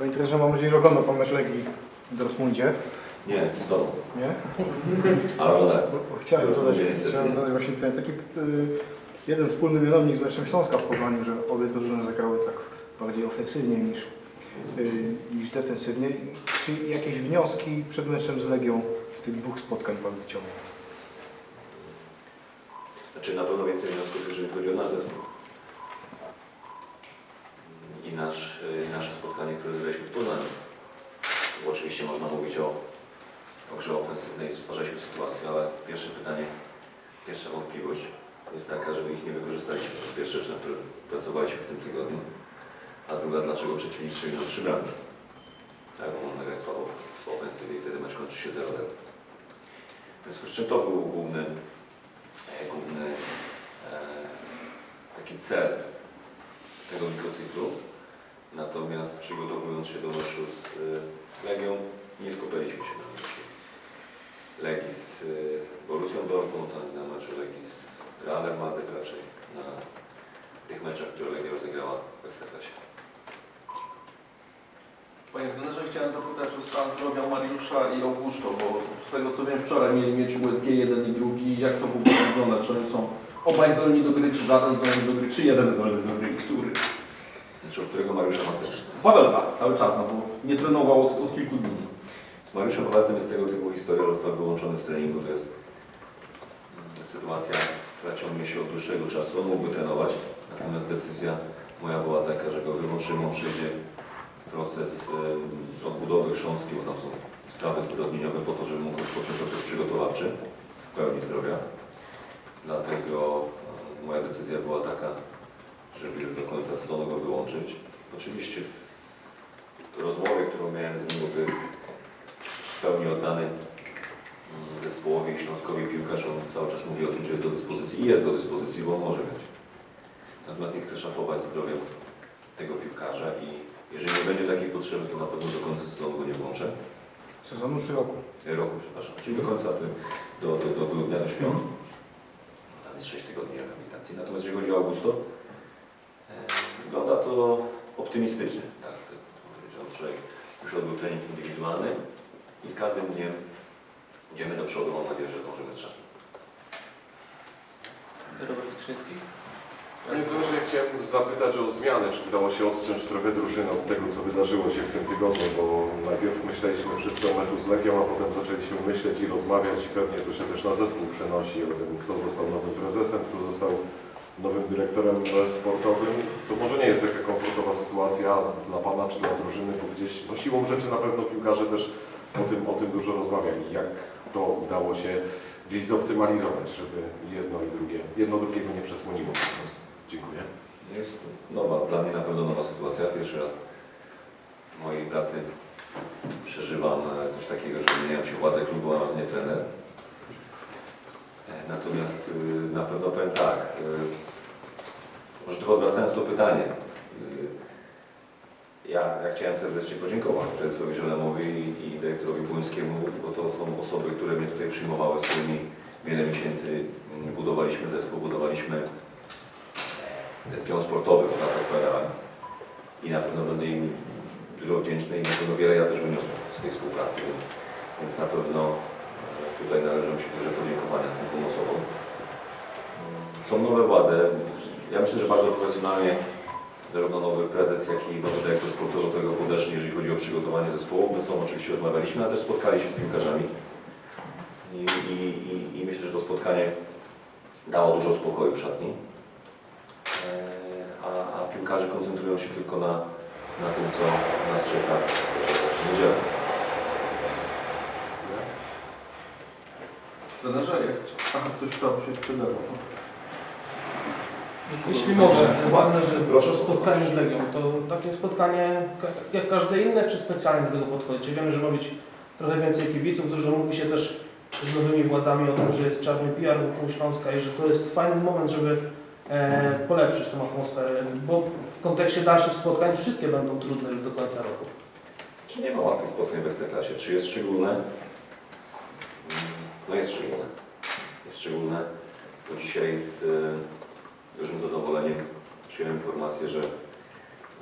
Panie trenerze, mam nadzieję, że ogląda Pan mecz Legii w Dortmundzie, Nie, w domu. nie? Ale oglądałem. Bo, bo chciałem zadać, niestety. chciałem zadać właśnie pytanie. Taki y, jeden wspólny mianownik z meczem Śląska w Poznaniu, że obie drużyny zagrały tak bardziej ofensywnie niż, y, niż defensywnie. Czy jakieś wnioski przed meczem z Legią z tych dwóch spotkań Pan wyciągnął? Znaczy na pewno więcej wniosków, jeżeli chodzi o nasz zespół. I nasz, y, spotkanie, które zrobiliśmy w Poznaniu. Bo oczywiście można mówić o, o grze ofensywnej, stwarzaliśmy sytuację, ale pierwsze pytanie, pierwsza wątpliwość jest taka, żeby ich nie wykorzystaliśmy. To jest pierwsza rzecz, na której pracowaliśmy w tym tygodniu. A druga, dlaczego przeciwnik nam trzy bramki. Tak, bo można grać słabo w ofensywie i wtedy mecz kończy się 0-0. W związku z czym to był główny e, główny e, taki cel tego mikrocyklu. Natomiast przygotowując się do meczu z e, Legią, nie skupiliśmy się na meczu Legii z e, Borussią Dortmund, ani na meczu Legii z Realem Madryt, raczej na tych meczach, które Legia rozegrała w Ekstraklasie. Panie trenerze, chciałem zapytać o stan zdrowia Mariusza i Augusto, bo z tego co wiem wczoraj mieli mieć USG jeden i drugi. Jak to w ogóle wygląda? Czy oni są obaj zdolni do gry, czy żaden zdolny do gry, czy jeden zdolny do gry? Który? Znaczy, od którego Mariusza też. Pawełca cały czas, no bo nie trenował od, od kilku dni. Z Mariuszem Pawelcem jest tego typu historia, został wyłączony z treningu. To jest mm, sytuacja, która ciągnie się od dłuższego czasu. On mógłby trenować, natomiast decyzja moja była taka, że go wyłączymy, on przejdzie proces em, odbudowy chrząstki, bo tam są sprawy zbrodnieniowe po to, żeby mógł rozpocząć okres przygotowawczy w pełni zdrowia. Dlatego e, moja decyzja była taka, żeby już do końca sezonu go wyłączyć. Oczywiście w rozmowie, którą miałem z nim, jest w pełni oddany mm, zespołowi Śląskowi piłkarz, on cały czas mówi o tym, że jest do dyspozycji i jest do dyspozycji, bo on może grać. Natomiast nie chcę szafować zdrowiem tego piłkarza i jeżeli nie będzie takiej potrzeby, to na pewno do końca sezonu go nie włączę. Sezonu czy roku? Roku, przepraszam. Czyli do końca, ty- do, do, do grudnia, do świąt. No, Tam jest 6 tygodni rehabilitacji. Natomiast jeżeli chodzi o Augusto, wygląda to optymistycznie. Tak chcę powiedzieć. On wczoraj już odbył trening indywidualny i z każdym dniem idziemy do przodu. Mam nadzieję, że możemy z czasem. Robert Skrzyński? Panie trenerze, ja chciałem zapytać o zmiany, czy udało się odciąć trochę drużynę od tego, co wydarzyło się w tym tygodniu, bo najpierw myśleliśmy wszyscy o meczu z Legią, a potem zaczęliśmy myśleć i rozmawiać i pewnie to się też na zespół przenosi o tym, kto został nowym prezesem, kto został nowym dyrektorem e, sportowym. To może nie jest taka komfortowa sytuacja dla Pana czy dla drużyny, bo gdzieś no siłą rzeczy na pewno piłkarze też o tym, o tym dużo rozmawiali. Jak to udało się gdzieś zoptymalizować, żeby jedno i drugie, jedno drugiego nie przesłoniło. Dziękuję. Jest nowa, dla mnie na pewno nowa sytuacja. Pierwszy raz w mojej pracy przeżywam e, coś takiego, że zmieniają się władze klubu, a nie trener. E, Natomiast y, na pewno powiem tak, y, może tylko odwracając to pytanie, ja, ja chciałem serdecznie podziękować prezesowi Żelemowi i, dyrektorowi Błońskiemu, bo to są osoby, które mnie tutaj przyjmowały, z którymi wiele miesięcy budowaliśmy zespół, budowaliśmy ten pion sportowy, bo to odpowiadałem. I na pewno będę im dużo wdzięczny i na pewno wiele ja też wyniosłem z tej współpracy, więc, więc na pewno e, tutaj należą się duże podziękowania tym osobom. Są nowe władze. Ja myślę, że bardzo profesjonalnie zarówno nowy prezes, jak i nowy dyrektor sportowy do tego podeszli, jeżeli chodzi o przygotowanie zespołu. My z tą oczywiście rozmawialiśmy, ale też spotkali się z piłkarzami. I, i, i, I myślę, że to spotkanie dało dużo spokoju w szatni. E, a, a piłkarze koncentrują się tylko na, na tym, co nas czeka w niedzielę. Jak... Aha, ktoś tam się przydawał. Jeśli może, ładne, że Proszę. proszę spotkanie z Legią, to takie spotkanie ka- jak każde inne, czy specjalnie do tego podchodzicie? Wiemy, że ma być trochę więcej kibiców, dużo mówi się też z nowymi władzami o tym, że jest czarny PR wokół Śląska i że to jest fajny moment, żeby e, polepszyć tą atmosferę, bo w kontekście dalszych spotkań wszystkie będą trudne już do końca roku. Czy nie ma łatwych spotkań w Ekstraklasie? Czy jest szczególne? No jest szczególne. Jest szczególne, bo dzisiaj z e, dużym zadowoleniem przyjąłem informację, że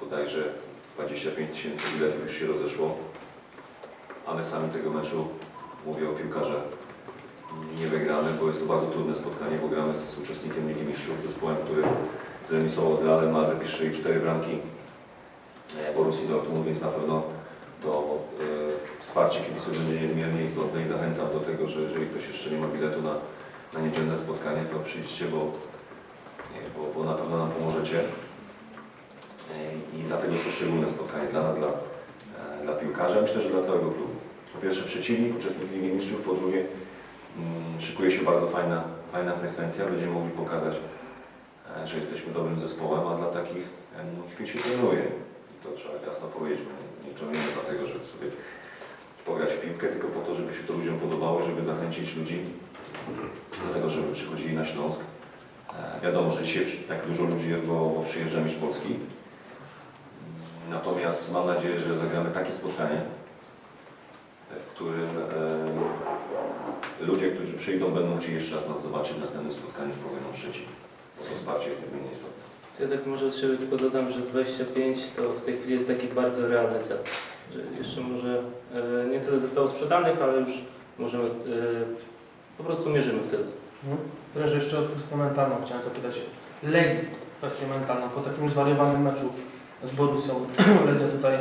bodajże 25 tysięcy biletów już się rozeszło, a my sami tego meczu, mówię o piłkarzach, nie wygramy, bo jest to bardzo trudne spotkanie, bo gramy z uczestnikiem Ligi Mistrzów, zespołem, który zremisował z Realem Madryt i 4 bramki e, Borussii Dortmund, więc na pewno to e, wsparcie kibiców będzie niezmiernie istotne i zachęcam do tego, że jeżeli ktoś jeszcze nie ma biletu na, na niedzielne spotkanie, to przyjdźcie, bo, bo, bo na pewno nam pomożecie. E, I dlatego jest to szczególne spotkanie dla nas, dla, e, dla piłkarzy, a myślę, że dla całego klubu. Po pierwsze przeciwnik, uczestnik Ligi Mistrzów, po drugie mm, szykuje się bardzo fajna, fajna frekwencja, będziemy mogli pokazać, e, że jesteśmy dobrym zespołem, a dla takich em, chwil się trenuje. I to trzeba jasno powiedzieć, nie trenujemy dlatego, żeby sobie pograć w piłkę, tylko po to, żeby się to ludziom podobało, żeby zachęcić ludzi do tego, żeby przychodzili na Śląsk. E, Wiadomo, że dzisiaj tak dużo ludzi jest, bo, bo przyjeżdża mistrz Polski. Natomiast mam nadzieję, że zagramy takie spotkanie, w którym e, ludzie, którzy przyjdą, będą chcieli jeszcze raz nas zobaczyć w następnym spotkaniu z Pogonią Szczecin. Bo to wsparcie jest niezmiernie istotne. To ja tak może od siebie tylko dodam, że 25 to w tej chwili jest taki bardzo realny cel. Że jeszcze może e, nie tyle zostało sprzedanych, ale już możemy, e, po prostu mierzymy wtedy. Trenerze, jeszcze o kwestię mentalną chciałem zapytać. Legii, kwestię mentalną. Po takim zwariowanym meczu z Borussią, Legia tutaj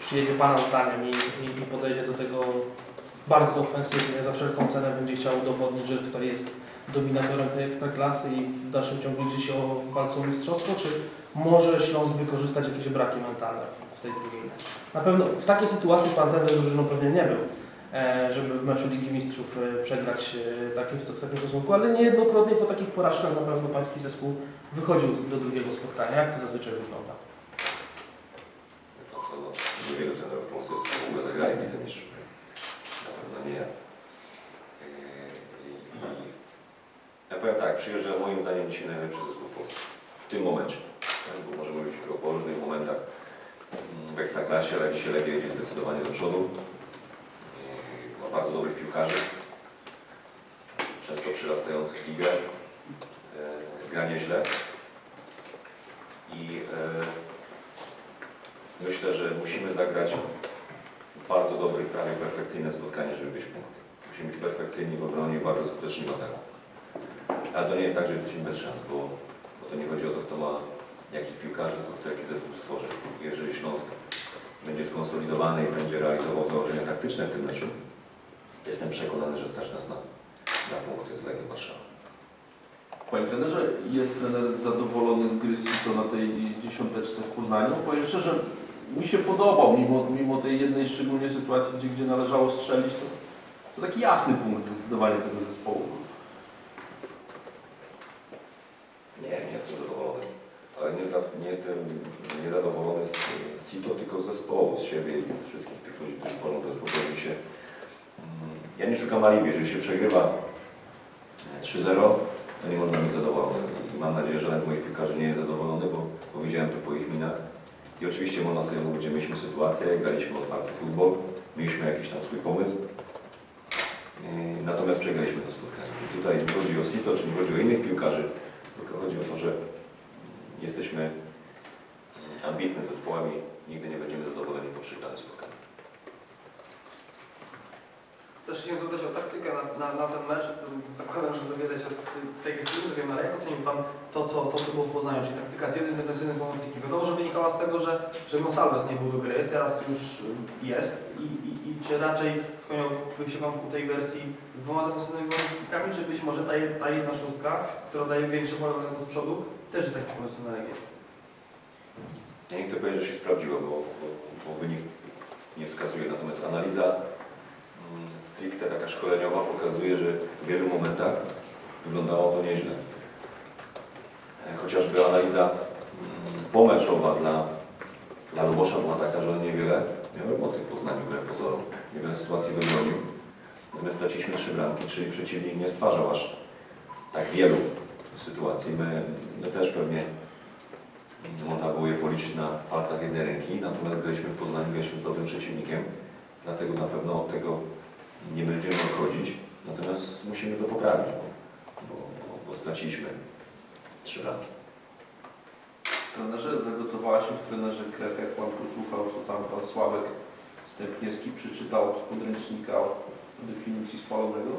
przyjedzie Pana zdaniem i, i, i podejdzie do tego bardzo ofensywnie, za wszelką cenę będzie chciał udowodnić, że tutaj jest dominatorem tej ekstraklasy i w dalszym ciągu liczy się o walce o mistrzostwo, czy może Śląsk wykorzystać jakieś braki mentalne w tej drużynie? Na pewno w takiej sytuacji Pan trener drużyną pewnie nie był, e, żeby w meczu Ligi Mistrzów e, przegrać e, takim, takim stosunku, ale niejednokrotnie po takich porażkach na pewno Pański zespół wychodził do drugiego spotkania. Jak to zazwyczaj wygląda? No co, no, niewielu trenerów w Polsce w ogóle zagrali w Lidze Mistrzów. więc Na pewno nie i- Ja powiem tak, przyjeżdża moim zdaniem dzisiaj najlepszy zespół w Polsce. W tym momencie. Tak? Bo możemy mówić o po różnych momentach w Ekstraklasie, ale dzisiaj Legia idzie zdecydowanie do przodu. Ma bardzo dobrych piłkarzy. Często przyrastających ligę. Yy, Gra nieźle. I yy, Myślę, że musimy zagrać bardzo dobre, prawie perfekcyjne spotkanie, żeby być. Musimy być perfekcyjni w obronie i bardzo skuteczni w ataku. Ale to nie jest tak, że jesteśmy bez szans, bo, bo to nie chodzi o to, kto ma jakich piłkarzy, tylko kto jaki zespół stworzy. Jeżeli Śląsk będzie skonsolidowany i będzie realizował założenia taktyczne w tym meczu, to jestem przekonany, że stać nas na, na punkty z Legią Warszawa. Panie trenerze, jest trener zadowolony z gry Sito na tej dziesiąteczce w Poznaniu? Powiem szczerze, mi się podobał, mimo, mimo tej jednej szczególnie sytuacji, gdzie, gdzie należało strzelić, to, to taki jasny punkt zdecydowanie tego zespołu. Nie, nie jestem zadowolony. Ale nie, nie jestem niezadowolony z Sito, tylko z zespołu, z siebie i z wszystkich tych ludzi, którzy tworzą zespół. Mi się, mm, ja nie szukam alibi, jeżeli się przegrywa e, 3-0, to nie można być zadowolony. I mam nadzieję, że żaden z moich piłkarzy nie jest zadowolony, bo powiedziałem to po ich minach. I oczywiście można sobie mówić, że mieliśmy sytuację, graliśmy otwarty futbol, mieliśmy jakiś tam swój pomysł, Yy, Natomiast przegraliśmy to spotkanie. I tutaj nie chodzi o Sito, czy nie chodzi o innych piłkarzy, tylko chodzi o to, że jesteśmy mm, ambitnym zespołem i nigdy nie będziemy zadowoleni po przegranym spotkaniu. Też chciałem zapytać o taktykę na, na, na ten mecz. Zakładam, że za wiele się od tej- jest wiem, ale jak ocenił Pan to, co, to, co było w Poznaniu, czyli taktyka z jednym defensywnym pomocnikiem? Wiadomo, że wynikała z tego, że, że Monsalves nie był do gry, teraz już y, jest i, i, i czy raczej skłaniałby się Pan ku tej wersji z dwoma defensywnymi pomocnikami, czy być może ta, ta jedna szóstka, która daje większe pole z przodu, też jest takim pomysłem na Legię? Ja nie chcę powiedzieć, że się sprawdziło, bo, bo, bo wynik nie wskazuje, natomiast analiza mm, stricte taka szkoleniowa pokazuje, że w wielu momentach wyglądało to nieźle. E, Chociażby analiza mm, pomeczowa dla, dla Lubosza była taka, że on niewiele miał roboty w Poznaniu, wbrew pozorom. Niewiele sytuacji wybronił. Natomiast straciliśmy trzy bramki, czyli przeciwnik nie stwarzał aż tak wielu sytuacji. My, my też pewnie można było je policzyć na palcach jednej ręki, natomiast graliśmy w Poznaniu, graliśmy z dobrym przeciwnikiem, dlatego na pewno od tego nie będziemy odchodzić, natomiast musimy to poprawić, bo, bo, bo, straciliśmy trzy bramki. Trenerze, zagotowała się w trenerze krew, jak Pan posłuchał, co tam Pan Sławek Stępniewski przeczytał z podręcznika o definicji spalonego?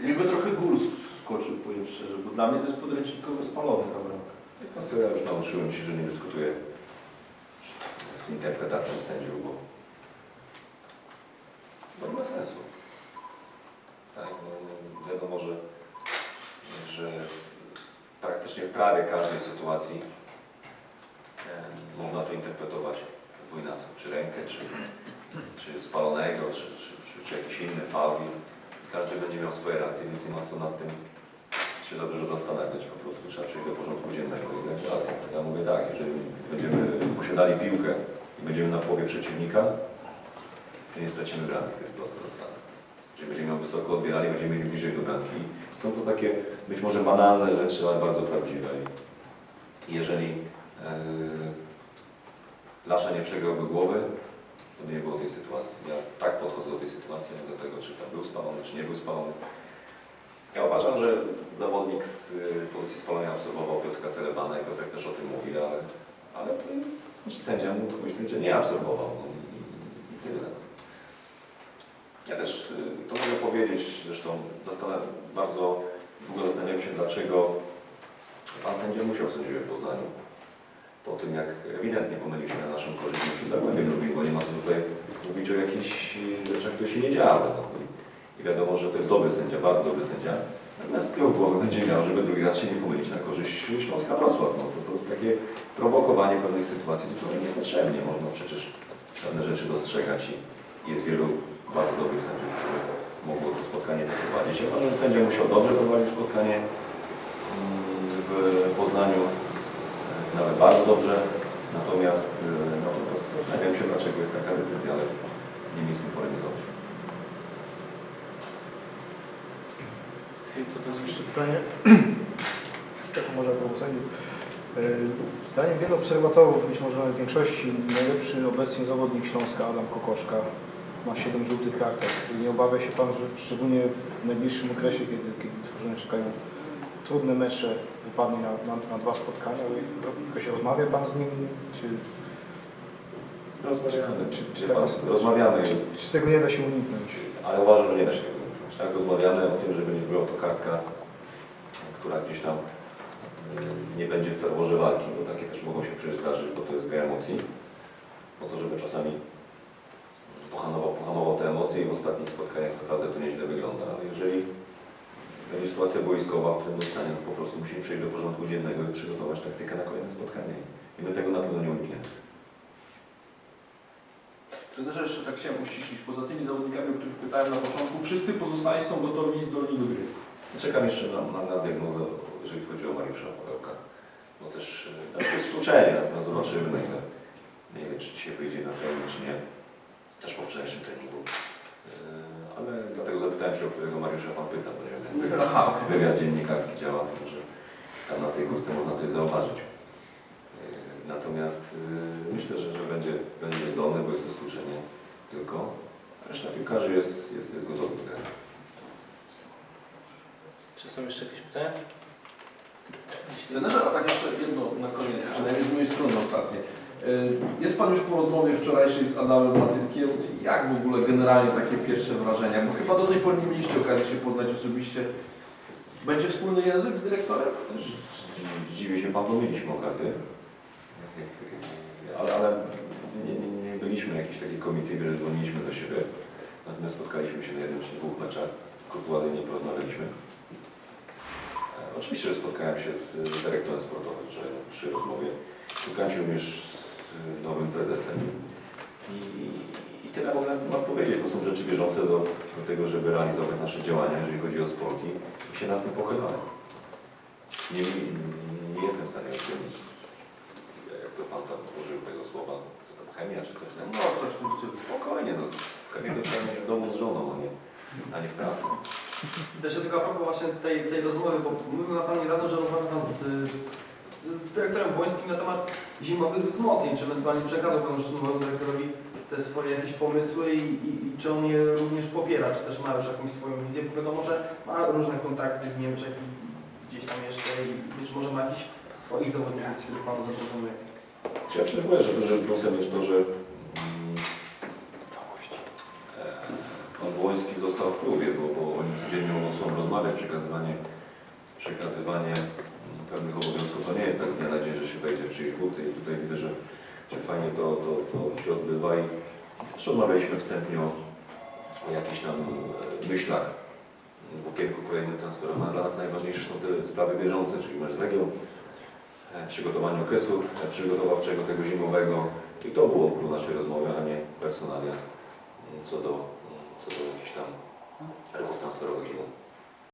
Jakby trochę gór skoczył, powiem szczerze, bo dla mnie to jest podręcznikowy spalony. Wie pan co, ja już nauczyłem się, że nie dyskutuję z interpretacją sędziów, bo to nie ma sensu. Tak, no, wiadomo, że, że praktycznie w prawie każdej sytuacji można to interpretować dwójnasób, czy rękę, czy, czy spalonego, czy, czy, czy, czy jakiś inny faul. Każdy będzie miał swoje racje, więc nie ma co nad tym się za dużo zastanawiać. Po prostu trzeba przejść do porządku dziennego i tak dalej. Ja mówię tak, jeżeli będziemy posiadali piłkę i będziemy na połowie przeciwnika, to nie stracimy bramki, to jest prosta zasada. Jeżeli będziemy ją wysoko odbierali, będziemy mieli bliżej do bramki. Są to takie być może banalne rzeczy, ale bardzo prawdziwe. I jeżeli yy, Lasza nie przegrałby głowy, to by nie było tej sytuacji. Ja tak podchodzę do tej sytuacji, nie do tego, czy tam był spalony, czy nie był spalony. Ja uważam, że zawodnik z y, pozycji spalenia absorbował Piotrka Celebana i Piotrek też o tym mówi, ale, ale to jest sędzia mógł myśleć, że nie absorbował. No, i, i tyle. Ja też y, to mogę powiedzieć, zresztą bardzo długo zastanawiałem się, dlaczego pan sędzia musiał w sędziwie w Poznaniu. Po tym, jak ewidentnie pomylił się na naszą korzyść, przy Zagłębiem Lubin, bo nie ma co tutaj mówić o jakichś y, rzeczach, które się nie działy. No. I, I wiadomo, że to jest dobry sędzia, bardzo dobry sędzia. Natomiast z tyłu głowy będzie miał, żeby drugi raz się nie pomylić na korzyść Śląska Wrocław. No, to, to takie prowokowanie pewnych sytuacji zupełnie niepotrzebnie. Można przecież pewne rzeczy dostrzegać i jest wielu bardzo dobrych sędziów, którzy mogło to spotkanie poprowadzić. Ja uważam, że sędzia musiał dobrze prowadzić spotkanie mm, w Poznaniu, nawet bardzo dobrze. Natomiast e, no, to po prostu zastanawiam się, dlaczego jest taka decyzja, ale nie mi z tym polemizować. To jest Jeszcze pytanie, tak może do sędziów. Zdaniem wielu obserwatorów, być może nawet większości, najlepszy obecnie zawodnik Śląska, Adam Kokoszka, ma 7 żółtych kartek. Nie obawia się Pan, że szczególnie w najbliższym okresie, kiedy, kiedy drużyny czekają trudne mecze, wypadnie na, na, na dwa spotkania? Tylko się rozmawia Pan z nim? Czy, Rozmawiamy. czy, czy, sytuacja- rozmawiamy, czy, czy tego nie da się uniknąć? ale uważam, że nie da się tego uniknąć. Tak, rozmawiamy o tym, żeby nie była to kartka, która gdzieś tam y, nie będzie w ferworze walki, bo takie też mogą się przecież zdarzyć, bo to jest gra emocji. Po to, żeby czasami pohamował, pohamował te emocje i w ostatnich spotkaniach naprawdę to nieźle wygląda. Ale jeżeli będzie sytuacja boiskowa w trudnym stanie, to po prostu musimy przejść do porządku dziennego i przygotować taktykę na kolejne spotkanie. I my tego na pewno nie unikniemy. Trenerze, jeszcze tak chciałem uściślić, poza tymi zawodnikami, o których pytałem na początku, wszyscy pozostali są gotowi i zdolni do gry. Czekam jeszcze na, na, na diagnozę, jeżeli chodzi o Mariusza Pawełka. Bo też to jest stłuczenie, natomiast zobaczymy na ile, na ile czy dzisiaj wyjdzie na trening, czy nie. Też po wczorajszym treningu. Yy, Ale dlatego zapytałem się, o którego Mariusza Pan pyta, Aha, wywiad dziennikarski działa, to może tam na tej górce można coś zauważyć. Yy, Natomiast yy, myślę, że, że będzie, będzie zdolny, bo jest to stłuczenie tylko. Reszta piłkarzy jest, jest, jest gotowy do grania. Czy są jeszcze jakieś pytania? Jeśli Trenerze, a tak jeszcze jedno na koniec, przynajmniej z mojej strony ostatnie. Y, Jest Pan już po rozmowie wczorajszej z Adamem Matyskiem. Jak w ogóle generalnie takie pierwsze wrażenia? Bo chyba do tej pory nie mieliście okazji się poznać osobiście. Będzie wspólny język z dyrektorem? Też Zdziwię się Pan, bo mieliśmy okazję, ale, ale nie, nie, nie byliśmy jakiejś takiej komitywie, że dzwoniliśmy do siebie. Natomiast spotkaliśmy się na jednym czy dwóch meczach, kurtuazyjnie porozmawialiśmy. E, Oczywiście, że spotkałem się z, dyrektorem sportowym przy, rozmowie. Spotkałem się również nowym prezesem. I, i tyle mogę Wam powiedzieć, bo są rzeczy bieżące do, do tego, żeby realizować nasze działania, jeżeli chodzi o sport i, się nad tym pochylamy. Nie, nie, nie jestem w stanie ocenić, jak to Pan tam użył tego słowa, co tam chemia czy coś tam. No, coś w tym stylu. Spokojnie, no. Chemię to trzeba mieć w domu z żoną, a nie, a nie w pracy. Też tylko a propos właśnie tej, tej rozmowy, bo mówił na Pan niedawno, że rozmawiał Pan z, z dyrektorem Błońskim na temat zimowych wzmocnień, czy ewentualnie przekazał Pan już dyrektorowi te swoje jakieś pomysły i, i, i czy on je również popiera, czy też ma już jakąś swoją wizję, bo wiadomo, że ma różne kontakty w Niemczech i gdzieś tam jeszcze i być może ma jakiś swoich zawodników, których Pan zaproponuje? Ja mówię, że dużym plusem jest to, że e, pan Błoński został w klubie, bo, bo oni codziennie muszą rozmawiać, przekazywanie, przekazywanie mm, pewnych obowiązków. To nie jest tak z dnia na dzień, że się wejdzie w czyjeś buty i tutaj widzę, że, fajnie to, to, to się odbywa i też rozmawialiśmy wstępnie o, jakichś tam e, myślach w okienku kolejnym transferowym. A Dla nas najważniejsze są te sprawy bieżące, czyli mecz z e, przygotowanie okresu e, przygotowawczego tego zimowego i to było klucz naszej rozmowy, a nie personalia co do, co do jakichś tam ruchów transferowych zimą.